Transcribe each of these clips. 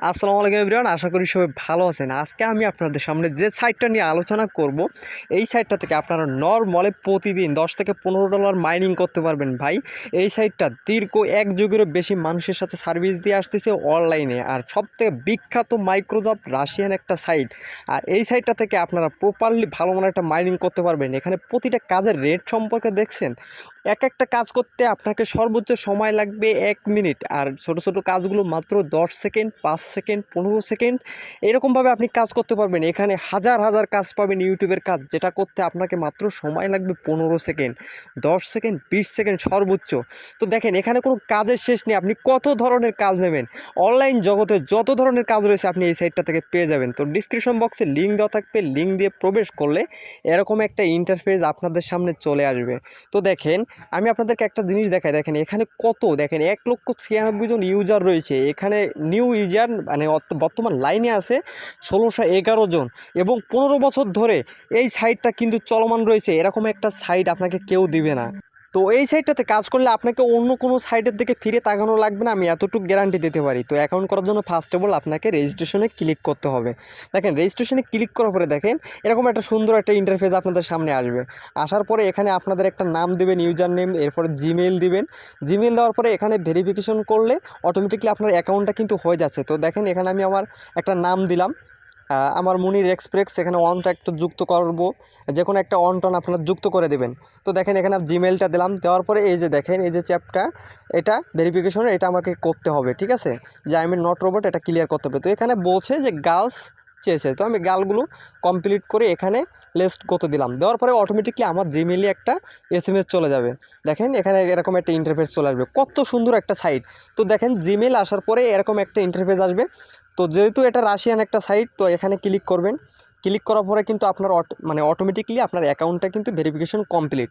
আসসালামু আলাইকুম এভরিওয়ান, আশা করি সবাই ভালো আছেন। আজকে আমি আপনাদের সামনে যে সাইটটা নিয়ে আলোচনা করব, এই সাইটটা থেকে আপনারা নর্মলে প্রতিদিন দশ থেকে পনেরো ডলার মাইনিং করতে পারবেন ভাই। এই সাইটটা দীর্ঘ এক যুগেরও বেশি মানুষের সাথে সার্ভিস দিয়ে আসতেছে অনলাইনে আর সবথেকে বিখ্যাত মাইক্রোজব রাশিয়ান একটা সাইট আর এই সাইটটা থেকে আপনারা প্রপারলি ভালো মনে একটা মাইনিং করতে পারবেন। এখানে প্রতিটা কাজের রেট সম্পর্কে দেখছেন? এক একটা কাজ করতে আপনাকে সর্বোচ্চ সময় লাগবে এক মিনিট। আর ছোট ছোট কাজগুলো মাত্র দশ সেকেন্ড, পাঁচ সেকেন্ড, পনেরো সেকেন্ড, এরকমভাবে আপনি কাজ করতে পারবেন। এখানে হাজার হাজার কাজ পাবেন ইউটিউবের কাজ, যেটা করতে আপনাকে মাত্র সময় লাগবে পনেরো সেকেন্ড, দশ সেকেন্ড, বিশ সেকেন্ড সর্বোচ্চ। তো দেখেন, এখানে কোনো কাজের শেষ নেই, আপনি কত ধরনের কাজ নেবেন? অনলাইন জগতে যত ধরনের কাজ রয়েছে, আপনি এই সাইটটা থেকে পেয়ে যাবেন। তো ডিসক্রিপশন বক্সে লিঙ্ক দেওয়া থাকবে লিঙ্ক দিয়ে প্রবেশ করলে এরকম একটা ইন্টারফেস আপনাদের সামনে চলে আসবে। তো দেখেন আমি আপনাদেরকে একটা জিনিস দেখাই, দেখেন এখানে কত, দেখেন এক লক্ষ ছিয়ানব্বই জন ইউজার রয়েছে। এখানে নিউ ইউজার মানে বর্তমান লাইনে আছে ষোলোশো এগারো জন এবং পনেরো বছর ধরে এই সাইটটা কিন্তু চলমান রয়েছে। এরকম একটা সাইট আপনাকে কেউ দিবে না। তো এই সাইডটাতে কাজ করলে আপনাকে অন্য কোনো সাইডের দিকে ফিরে তাকানো লাগবে না, আমি এতটুকু গ্যারান্টি দিতে পারি। তো অ্যাকাউন্ট করার জন্য ফার্স্ট অফ অল আপনাকে রেজিস্ট্রেশনে ক্লিক করতে হবে। দেখেন রেজিস্ট্রেশনে ক্লিক করার পরে দেখেন, এরকম একটা সুন্দর একটা ইন্টারফেস আপনাদের সামনে আসবে। আসার পরে এখানে আপনাদের একটা নাম দেবেন ইউজার নেম এরপরে জিমেইল দিবেন। জিমেইল দেওয়ার পরে এখানে ভেরিফিকেশন করলে অটোমেটিকলি আপনার অ্যাকাউন্টটা কিন্তু হয়ে যাচ্ছে। তো দেখেন, এখানে আমি আমার একটা নাম দিলাম। আমার মুনির এক্সপ্রেস এখানে অনটা একটু যুক্ত করব। যে কোনো একটা অন টন আপনারা যুক্ত করে দেবেন। তো দেখেন, এখানে জিমেলটা দিলাম। দেওয়ার পরে এই যে দেখেন, এই যে চ্যাপটা, এটা ভেরিফিকেশন এটা আমাকে করতে হবে, ঠিক আছে? যে আই এম নট রোবট এটা ক্লিয়ার করতে হবে। তো এখানে বলছে যে গার্লস চেয়েছে। তো আমি গালগুলো কমপ্লিট করে এখানে লিস্ট করতে দিলাম। দেওয়ার পরে অটোমেটিকলি আমার জিমেলে একটা এস এম এস চলে যাবে। দেখেন, এখানে এরকম একটা ইন্টারফেস চলে আসবে। কত সুন্দর একটা সাইট তো দেখেন জিমেল আসার পরে এরকম একটা ইন্টারফেস আসবে। তো যেহেতু এটা রাশিয়ান একটা সাইট তো এখানে ক্লিক করবেন। ক্লিক করার পরে কিন্তু আপনার অটো মানে অটোমেটিকলি আপনার অ্যাকাউন্টটা কিন্তু ভেরিফিকেশন কমপ্লিট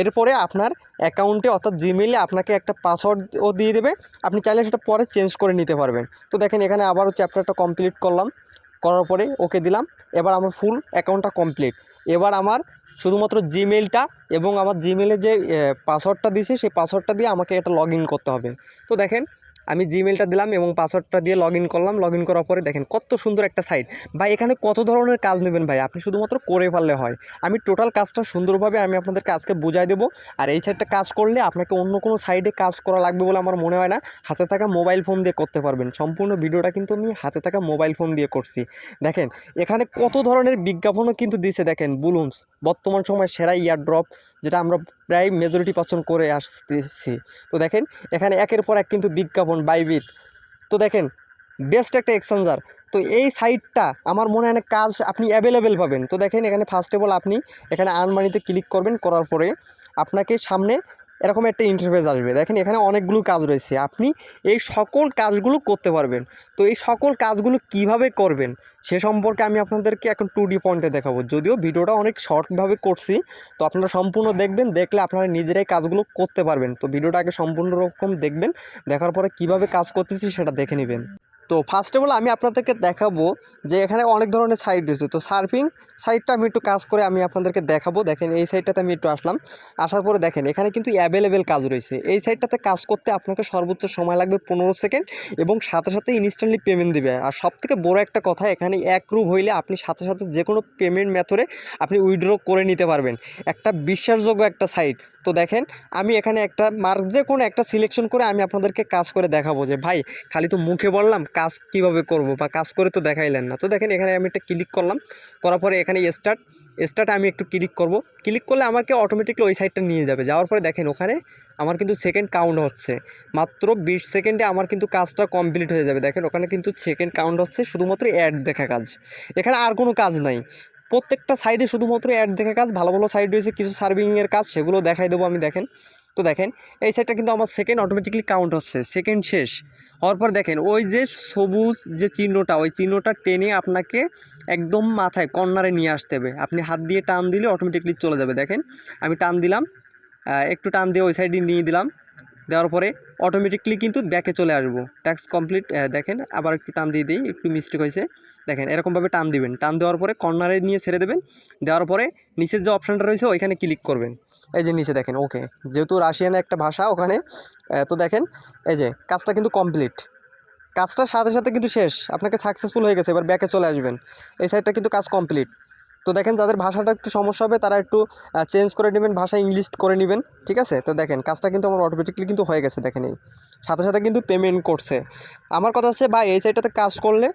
এরপরে আপনার অ্যাকাউন্টে অর্থাৎ জিমেলে আপনাকে একটা পাসওয়ার্ডও দিয়ে দেবে। আপনি চাইলে সেটা পরে চেঞ্জ করে নিতে পারবেন। তো দেখেন এখানে আবারও চ্যাপ্টারটা কমপ্লিট করলাম। করার পরে ওকে দিলাম। এবার আমার ফুল অ্যাকাউন্টটা কমপ্লিট এবার আমার শুধুমাত্র জিমেলটা এবং আমার জিমেলে যে পাসওয়ার্ডটা দিয়েছি, সেই পাসওয়ার্ডটা দিয়ে আমাকে এটা লগ করতে হবে। তো দেখেন আমি জিমেলটা দিলাম এবং পাসওয়ার্ডটা দিয়ে লগ ইন করলাম। লগ ইন করার পরে দেখেন কত সুন্দর একটা সাইট ভাই, এখানে কত ধরনের কাজ নেবেন ভাই? আপনি শুধুমাত্র করে পারলে হয়। আমি টোটাল কাজটা সুন্দরভাবে আমি আপনাদেরকে আজকে বুঝাই দেবো। আর এই সাইডটা কাজ করলে আপনাকে অন্য কোনো সাইডে কাজ করা লাগবে বলে আমার মনে হয় না। হাতে থাকা মোবাইল ফোন দিয়ে করতে পারবেন। সম্পূর্ণ ভিডিওটা কিন্তু আমি হাতে থাকা মোবাইল ফোন দিয়ে করছি। দেখেন, এখানে কত ধরনের বিজ্ঞাপনও কিন্তু দিছে। দেখেন বুলুমস বর্তমান সময় সেরা ইয়ার ড্রপ যেটা আমরা প্রায় মেজরিটি পছন্দ করে আসতেছি। তো দেখেন, এখানে একের পর এক কিন্তু বিজ্ঞাপন বাইবিট তো দেখেন বেস্ট একটা এক্সচেঞ্জার তো এই সাইটটা আমার মনে হয় কাজ আপনি অ্যাভেলেবেল পাবেন। তো দেখেন, এখানে ফার্স্ট অফ অল আপনি এখানে আনমানিতে ক্লিক করবেন, করার পরে আপনাকে সামনে এরকম একটা ইন্টারফেস আসবে। দেখেন এখানে অনেকগুলো কাজ রয়েছে। আপনি এই সকল কাজগুলো করতে পারবেন। তো এই সকল কাজগুলো কীভাবে করবেন সে সম্পর্কে আমি আপনাদেরকে এখন টু ডি পয়েন্টে দেখাবো। যদিও ভিডিওটা অনেক শর্টভাবে করছি, তো আপনারা সম্পূর্ণ দেখবেন, দেখলে আপনারা নিজেরাই কাজগুলো করতে পারবেন। তো ভিডিওটা আগে সম্পূর্ণ রকম দেখবেন, দেখার পরে কীভাবে কাজ করতেছি সেটা দেখে নেবেন। তো ফার্স্ট অফ অল আমি আপনাদেরকে দেখাবো যে এখানে অনেক ধরনের সাইট রয়েছে। তো সার্ফিং সাইটটা আমি একটু কাজ করে আমি আপনাদেরকে দেখাবো। দেখেন এই সাইটটাতে আমি একটু আসলাম। আসার পরে দেখেন এখানে কিন্তু অ্যাভেলেবেল কাজ রয়েছে। এই সাইটটাতে কাজ করতে আপনাকে সর্বোচ্চ সময় লাগবে পনেরো সেকেন্ড এবং সাথে সাথে ইনস্ট্যান্টলি পেমেন্ট দেবে। আর সব থেকে বড়ো একটা কথা, এখানে রূপ হইলে আপনি সাথে সাথে যে কোনো পেমেন্ট মেথডে আপনি উইথড্র করে নিতে পারবেন। একটা বিশ্বাসযোগ্য একটা সাইট তো দেখেন, আমি এখানে একটা মার্ক যে কোনো একটা সিলেকশন করে আমি আপনাদেরকে কাজ করে দেখাবো যে, ভাই, খালি তো মুখে বললাম, কাজ কীভাবে করব বা কাজ করে তো দেখাইলেন না। তো দেখেন, এখানে আমি একটা ক্লিক করলাম, করার পরে এখানে স্টার্ট স্টার্ট আমি একটু ক্লিক করব। ক্লিক করলে আমাকে অটোমেটিকলি ওই সাইডটা নিয়ে যাবে। যাওয়ার পরে দেখেন, ওখানে আমার কিন্তু সেকেন্ড কাউন্ট হচ্ছে। মাত্র বিশ সেকেন্ডে আমার কিন্তু কাজটা কমপ্লিট হয়ে যাবে। দেখেন, ওখানে কিন্তু সেকেন্ড কাউন্ট হচ্ছে, শুধুমাত্র অ্যাড দেখা কাজ। এখানে আর কোনো কাজ নাই। প্রত্যেকটা সাইডে শুধুমাত্র অ্যাড দেখে কাজ, ভালো ভালো সাইড রয়েছে, কিছু সার্ভিংয়ের কাজ, সেগুলো দেখাই দেবো আমি, দেখেন। তো দেখেন, এই সাইডটা কিন্তু আমার সেকেন্ড অটোমেটিকলি কাউন্ট হচ্ছে সেকেন্ড শেষ। হওয়ার পর দেখেন, ওই যে সবুজ যে চিহ্নটা, ওই চিহ্নটা টেনে আপনাকে একদম মাথায়, কর্নারে নিয়ে আসতে হবে। আপনি হাত দিয়ে টান দিলে অটোমেটিকলি চলে যাবে, দেখেন। আমি টান দিলাম একটু টান দিয়ে ওই সাইডে নিয়ে দিলাম। দেওয়ার পরে অটোমেটিকলি কিন্তু ব্যাকে চলে আসব। ট্যাক্স কমপ্লিট দেখেন, আবার একটু টান দিয়ে দিই, একটু মিস্টেক হয়েছে। দেখেন, এরকমভাবে টান দিবেন। টান দেওয়ার পরে কর্নারে নিয়ে ছেড়ে দেবেন। দেওয়ার পরে নিচের যে অপশানটা রয়েছে, ওইখানে ক্লিক করবেন। এই যে নিচে দেখেন ওকে যেহেতু রাশিয়ান একটা ভাষা, ওখানে তো দেখেন, এই যে কাজটা কিন্তু কমপ্লিট কাজটার সাথে সাথে কিন্তু শেষ। আপনাকে সাকসেসফুল হয়ে গেছে, এবার ব্যাকে চলে আসবেন। এই সাইডটা কিন্তু কাজ কমপ্লিট তো দেখেন যাদের ভাষাটা একটু সমস্যা হবে, তারা একটু চেঞ্জ করে নেবেন, ভাষা ইংলিশ করে নেবেন, ঠিক আছে? তো দেখেন কাজটা কিন্তু আমার অটোমেটিকলি কিন্তু হয়ে গেছে, দেখেন এই। সাথে সাথে কিন্তু পেমেন্ট করছে। আমার কথা হচ্ছে, ভাই, এই সাইডটাতে কাজ করলে,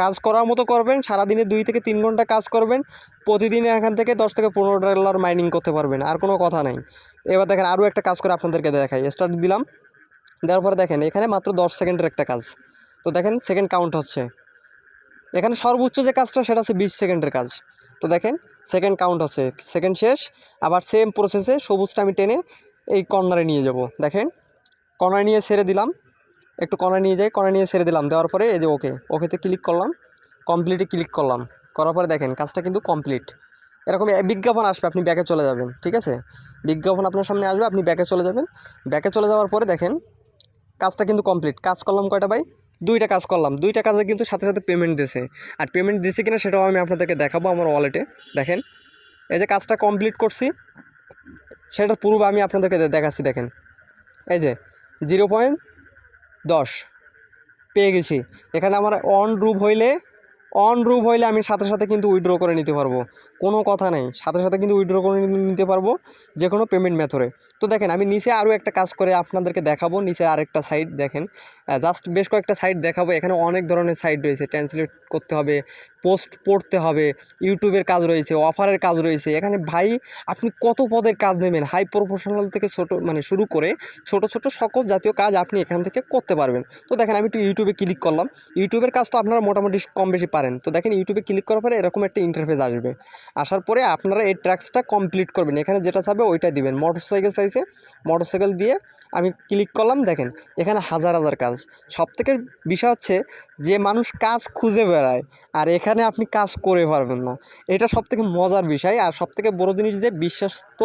কাজ করার মতো করবেন, সারাদিনে দুই থেকে তিন ঘণ্টা কাজ করবেন, প্রতিদিন এখান থেকে দশ থেকে পনেরো ডলার মাইনিং করতে পারবেন, আর কোনো কথা নাই। এবার দেখেন আরও একটা কাজ করে আপনাদেরকে দেখাই স্টার্ট দিলাম। দেওয়ার পরে দেখেন, এখানে মাত্র দশ সেকেন্ডের একটা কাজ। তো দেখেন সেকেন্ড কাউন্ট হচ্ছে। এখানে সর্বোচ্চ যে কাজটা, সেটা হচ্ছে বিশ সেকেন্ডের কাজ। তো দেখেন সেকেন্ড কাউন্ট হচ্ছে সেকেন্ড শেষ, আবার সেম প্রসেসে সবুজটা আমি টেনে এই কর্নারে নিয়ে যাব। দেখেন কর্নারে নিয়ে ছেড়ে দিলাম, একটু কর্নার নিয়ে যাই কর্নার নিয়ে ছেড়ে দিলাম, দেওয়ার পরে এই যে ওকে ওকেতে ক্লিক করলাম কমপ্লিটে ক্লিক করলাম, করার পরে দেখেন, কাজটা কিন্তু কমপ্লিট এরকম বিজ্ঞাপন আসবে, আপনি ব্যাকে চলে যাবেন, ঠিক আছে? বিজ্ঞাপন আপনার সামনে আসবে, আপনি ব্যাকে চলে যাবেন। ব্যাকে চলে যাওয়ার পরে দেখেন, কাজটা কিন্তু কমপ্লিট কাজ করলাম কয়টা ভাই? দুইটা কাজ করলাম। দুইটা কাজে কিন্তু সাথে সাথে পেমেন্ট দিছে। আর পেমেন্ট দিছে কিনা সেটাও আমি আপনাদেরকে দেখাবো আমার ওয়ালেটে দেখেন, এই যে কাজটা কমপ্লিট করছি, সেটার পূর্ব আমি আপনাদেরকে দেখাচ্ছি, দেখেন। এই যে জিরো পয়েন্ট দশ, পেয়ে গেছি। এখানে আমার অন রুপ হইলে অন রুপ হইলে আমি সাথে সাথে কিন্তু উইথড্র করে নিতে পারব। কোনো কথা নেই। সাথে সাথে কিন্তু উইথড্র করে নিতে পারব যে কোনো পেমেন্ট মেথডে তো দেখেন, আমি নিচে আরও একটা কাজ করে আপনাদেরকে দেখাবো। নিচে আরেকটা সাইট দেখেন। জাস্ট বেশ কয়েকটা সাইট দেখাবো। এখানে অনেক ধরনের সাইট রয়েছে। ট্রান্সলেট করতে হবে পোস্ট পড়তে হবে ইউটিউবের কাজ রয়েছে অফারের কাজ রয়েছে। এখানে ভাই, আপনি কত পদের কাজ নেবেন? হাই প্রফেশনাল থেকে ছোট মানে শুরু করে ছোট ছোট সকল জাতীয় কাজ আপনি এখান থেকে করতে পারবেন। তো দেখেন, আমি একটু ইউটিউবে ক্লিক করলাম। ইউটিউবের কাজ তো আপনারা মোটামুটি কম বেশি পারেন। তো দেখেন ইউটিউবে ক্লিক করার পরে এরকম একটা ইন্টারফেস আসবে। আসার পরে আপনারা এই ট্র্যাক্সটা কমপ্লিট করবেন। এখানে যেটা চাবে ওইটা দিবেন। মোটরসাইকেল চাইছে মোটরসাইকেল দিয়ে আমি ক্লিক করলাম, দেখেন এখানে হাজার হাজার কাজ। সব থেকে বিষয় হচ্ছে যে মানুষ কাজ খুঁজে বেড়ায়, আর এখানে আপনি কাজ করে পারবেন না। এটা সব থেকে মজার বিষয়। আর সব থেকে বড়ো জিনিস যে বিশ্বস্ত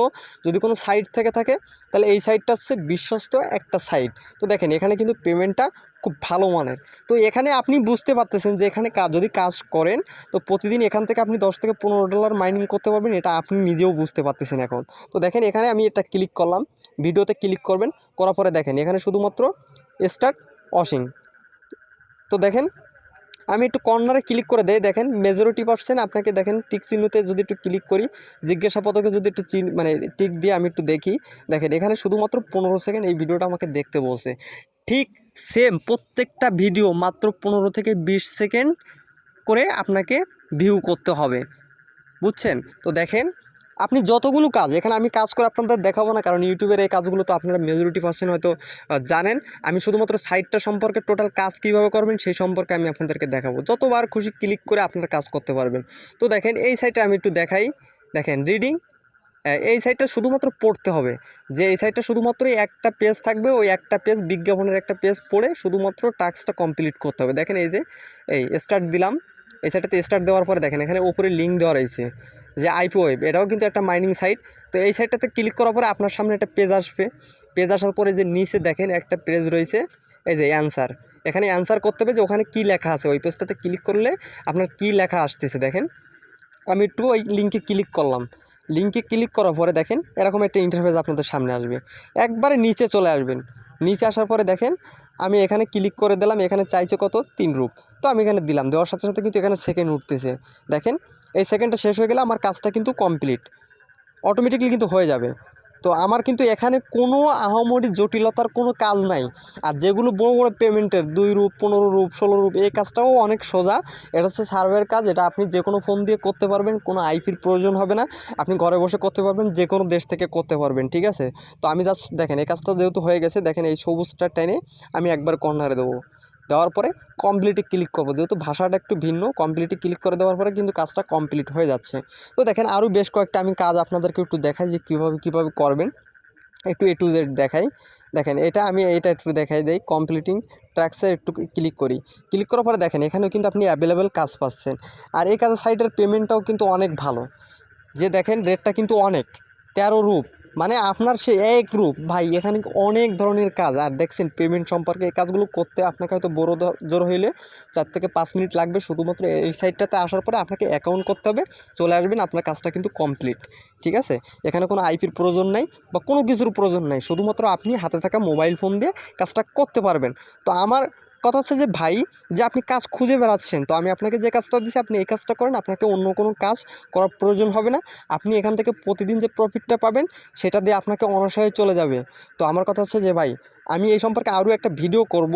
যদি কোনো সাইট থেকে থাকে, তাহলে এই সাইটটা হচ্ছে বিশ্বস্ত একটা সাইট তো দেখেন এখানে কিন্তু পেমেন্টটা খুব ভালো মানের। তো এখানে আপনি বুঝতে পারতেছেন যে এখানে কাজ যদি কাজ করেন, তো প্রতিদিন এখান থেকে আপনি দশ থেকে পনেরো ডলার মাইনিং করতে পারবেন, এটা আপনি নিজেও বুঝতে পারতেছেন এখন। তো দেখেন, এখানে আমি এটা ক্লিক করলাম, ভিডিওতে ক্লিক করবেন, করার পরে দেখেন, এখানে শুধুমাত্র স্টার্ট অসিং তো দেখেন, আমি একটু কর্নারে ক্লিক করে দেয় দেখেন মেজরিটি পার্সেন্ট আপনাকে দেখেন টিক চিহ্নতে যদি একটু ক্লিক করি জিজ্ঞাসাপদকে যদি একটু চিন মানে টিক দিয়ে আমি একটু দেখি, দেখেন, এখানে শুধুমাত্র পনেরো সেকেন্ড এই ভিডিওটা আমাকে দেখতে বলছে। ঠিক সেম প্রত্যেকটা ভিডিও মাত্র পনেরো থেকে বিশ সেকেন্ড করে আপনাকে ভিউ করতে হবে। বুঝছেন? তো দেখেন, আপনি যতগুলো কাজ, এখানে আমি কাজ করে আপনাদের দেখাবো না, কারণ ইউটিউবের এই কাজগুলো তো আপনারা মেজরিটি পার্সেন্ট হয়তো জানেন। আমি শুধুমাত্র সাইটটা সম্পর্কে টোটাল কাজ কীভাবে করবেন, সেই সম্পর্কে আমি আপনাদেরকে দেখাবো। যতবার খুশি ক্লিক করে আপনারা কাজ করতে পারবেন। তো দেখেন, এই সাইটটা আমি একটু দেখাই। দেখেন রিডিং এই সাইটটা শুধুমাত্র পড়তে হবে। যে এই সাইটটা শুধুমাত্র একটা পেজ থাকবে, ওই একটা পেজ বিজ্ঞাপনের একটা পেজ পড়ে শুধুমাত্র টাস্কটা কমপ্লিট করতে হবে। দেখেন এই যে, এই স্টার্ট দিলাম। এই সাইটটাতে স্টার্ট দেওয়ার পরে দেখেন, এখানে ওপরে লিঙ্ক দেওয়া রয়েছে যে আইপি ওয়েব এটাও কিন্তু একটা মাইনিং সাইট তো এই সাইটটাতে ক্লিক করার পরে আপনার সামনে একটা পেজ আসবে। পেজ আসার পরে যে নিচে দেখেন একটা পেজ রয়েছে, এই যে অ্যান্সার এখানে অ্যান্সার করতে হবে যে ওখানে কী লেখা আছে। ওই পেজটাতে ক্লিক করলে আপনার কী লেখা আসতেছে দেখেন। আমি একটু ওই লিঙ্কে ক্লিক করলাম। লিঙ্কে ক্লিক করার পরে দেখেন এরকম একটা ইন্টারফেস আপনাদের সামনে আসবে। একবারে নিচে চলে আসবেন। নিচে আসার পরে দেখেন আমি এখানে ক্লিক করে দিলাম, এখানে চাইছে কত? তিন রূপ। তো আমি এখানে দিলাম, দেওয়ার সাথে সাথে কিন্তু এখানে সেকেন্ড উঠতেছে। দেখেন এই সেকেন্ডটা শেষ হয়ে গেলে আমার কাজটা কিন্তু কমপ্লিট অটোমেটিকলি কিন্তু হয়ে যাবে। তো আমার কিন্তু এখানে কোনো আহামরি জটিলতার কোনো কাজ নাই। আর যেগুলো বড় বড় পেমেন্টের, দুই রূপ, পনেরো রূপ, ষোলো রূপ, এই কাজটাও অনেক সোজা। এটা হচ্ছে সার্ভের কাজ, এটা আপনি যে কোনো ফোন দিয়ে করতে পারবেন, কোনো আইপির প্রয়োজন হবে না। আপনি ঘরে বসে করতে পারবেন যে কোনো দেশ থেকে করতে পারবেন, ঠিক আছে? তো আমি জাস্ট দেখেন, এই কাজটা যেহেতু হয়ে গেছে, দেখেন এই সবুজটা টেনে আমি একবার কর্নারে দেবো। দেওয়ার পরে কমপ্লিটে ক্লিক করব। যেহেতু ভাষাটা একটু ভিন্ন কমপ্লিটে ক্লিক করে দেওয়ার পরে কিন্তু কাজটা কমপ্লিট হয়ে যাচ্ছে। তো দেখেন আরও বেশ কয়েকটা আমি কাজ আপনাদেরকে একটু দেখাই যে কীভাবে কীভাবে করবেন। একটু এ টু জেড দেখাই। দেখেন এটা আমি এটা একটু দেখাই দেই। কমপ্লিটিং ট্র্যাক্সে একটু ক্লিক করি। ক্লিক করার পরে দেখেন এখানেও কিন্তু আপনি অ্যাভেলেবেল কাজ পাচ্ছেন। আর এই কাজের সাইডের পেমেন্টটাও কিন্তু অনেক ভালো। যে দেখেন রেটটা কিন্তু অনেক। তেরো রূপ। মানে আপনার সে এক রূপ, ভাই, এখানে অনেক ধরনের কাজ। আর দেখছেন পেমেন্ট সম্পর্কে এই কাজগুলো করতে আপনাকে হয়তো বড় জোর হইলে চার থেকে পাঁচ মিনিট লাগবে। শুধুমাত্র এই সাইডটাতে আসার পরে আপনাকে অ্যাকাউন্ট করতে হবে। চলে আসবেন, আপনার কাজটা কিন্তু কমপ্লিট ঠিক আছে? এখানে কোনো আইপির প্রয়োজন নাই বা কোনো কিছুর প্রয়োজন নাই। শুধুমাত্র আপনি হাতে থাকা মোবাইল ফোন দিয়ে কাজটা করতে পারবেন। তো আমার কথা হচ্ছে যে, ভাই, যে আপনি কাজ খুঁজে বেড়াচ্ছেন, তো আমি আপনাকে যে কাজটা দিচ্ছি আপনি এই কাজটা করেন, আপনাকে অন্য কোনো কাজ করার প্রয়োজন হবে না। আপনি এখান থেকে প্রতিদিন যে প্রফিটটা পাবেন, সেটা দিয়ে আপনাকে অনাশয়ে চলে যাবে। তো আমার কথা হচ্ছে যে, ভাই আমি এই সম্পর্কে আরও একটা ভিডিও করব।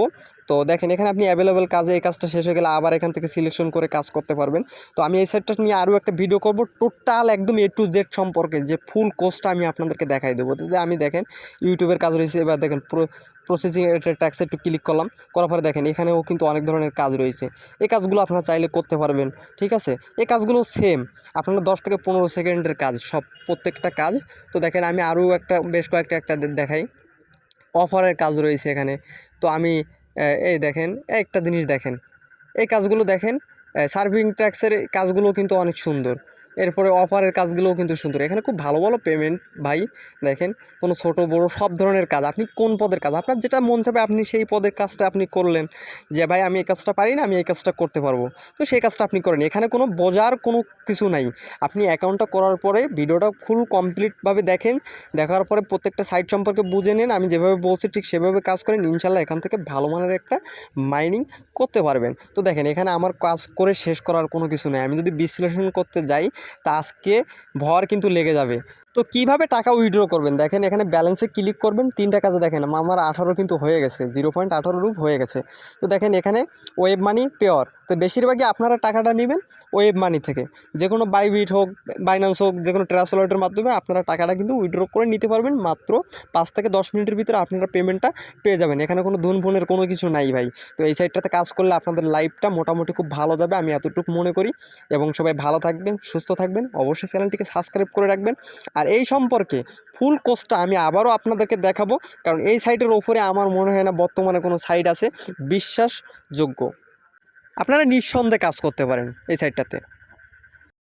তো দেখেন, এখানে আপনি অ্যাভেলেবেল কাজে এই কাজটা শেষ হয়ে গেলে আবার এখান থেকে সিলেকশন করে কাজ করতে পারবেন। তো আমি এই সাইডটা নিয়ে আরও একটা ভিডিও করব। টোটাল একদম এ টু জেড সম্পর্কে যে ফুল কোর্সটা আমি আপনাদেরকে দেখাই দেবো। আমি দেখেন ইউটিউবের কাজ রয়েছে। এবার দেখেন প্রো প্রসেসিং ট্যাক্সে একটু ক্লিক করলাম। করার পরে দেখেন, এখানেও কিন্তু অনেক ধরনের কাজ রয়েছে। এই কাজগুলো আপনারা চাইলে করতে পারবেন, ঠিক আছে? এই কাজগুলো সেম আপনারা দশ থেকে পনেরো সেকেন্ডের কাজ, সব প্রত্যেকটা কাজ। তো দেখেন, আমি আরও একটা, বেশ কয়েকটা একটা দেখাই। অফারের কাজ রয়েছে এখানে। তো আমি এই দেখেন, একটা জিনিস দেখেন। এই কাজগুলো দেখেন সার্ভিং ট্যাক্সের কাজগুলো কিন্তু অনেক সুন্দর। এরপরে অফারের কাজগুলোও কিন্তু সুন্দর। এখানে খুব ভালো ভালো পেমেন্ট ভাই, দেখেন, কোনো ছোট, বড়, সব ধরনের কাজ। আপনি কোন পদের কাজ? আপনার যেটা মন চাবে আপনি সেই পদের কাজটা আপনি করলেন যে, ভাই, আমি এই কাজটা পারি না, আমি এই কাজটা করতে পারব। তো সেই কাজটা আপনি করেন। এখানে কোনো বোঝার কোনো কিছু নাই। আপনি অ্যাকাউন্টটা করার পরে ভিডিওটা ফুল কমপ্লিটভাবে দেখেন। দেখার পরে প্রত্যেকটা সাইট সম্পর্কে বুঝে নেন। আমি যেভাবে বলছি ঠিক সেভাবে কাজ করেন। ইনশাল্লাহ এখান থেকে ভালো মানের একটা মাইনিং করতে পারবেন। তো দেখেন, এখানে আমার কাজ করে শেষ করার কোনো কিছু নেই। আমি যদি বিশ্লেষণ করতে যাই তা আজকে ভর কিন্তু লেগে যাবে। তো কীভাবে টাকা উইথড্র করবেন? দেখেন, এখানে ব্যালেন্সে ক্লিক করবেন, তিনটা কাজে দেখেন, আমার আঠারো কিন্তু হয়ে গেছে জিরো পয়েন্ট আঠারো রূপ হয়ে গেছে। তো দেখেন, এখানে ওয়েব মানি পেওর তো বেশিরভাগই আপনারা টাকাটা নেবেন ওয়েব মানি থেকে। যে কোনো বাইবিট হোক বাইন্যান্স হোক যে কোনো ট্রান্সলেটের মাধ্যমে আপনারা টাকাটা কিন্তু উইথড্র করে নিতে পারবেন, মাত্র পাঁচ থেকে দশ মিনিটের ভিতরে আপনারা পেমেন্টটা পেয়ে যাবেন। এখানে কোনো ধুন ফোনের কোনো কিছু নাই ভাই। তো এই সাইডটাতে কাজ করলে আপনাদের লাইফটা মোটামুটি খুব ভালো যাবে, আমি এতটুকু মনে করি। এবং সবাই ভালো থাকবেন, সুস্থ থাকবেন, অবশ্যই চ্যানেলটিকে সাবস্ক্রাইব করে রাখবেন। আর এই সম্পর্কে ফুল কোর্সটা আমি আবারও আপনাদেরকে দেখাবো, কারণ এই সাইটের ওপরে আমার মনে হয় না বর্তমানে কোনো সাইট আছে, বিশ্বাসযোগ্য। আপনারা নিঃসন্দেহে কাজ করতে পারেন এই সাইটটাতে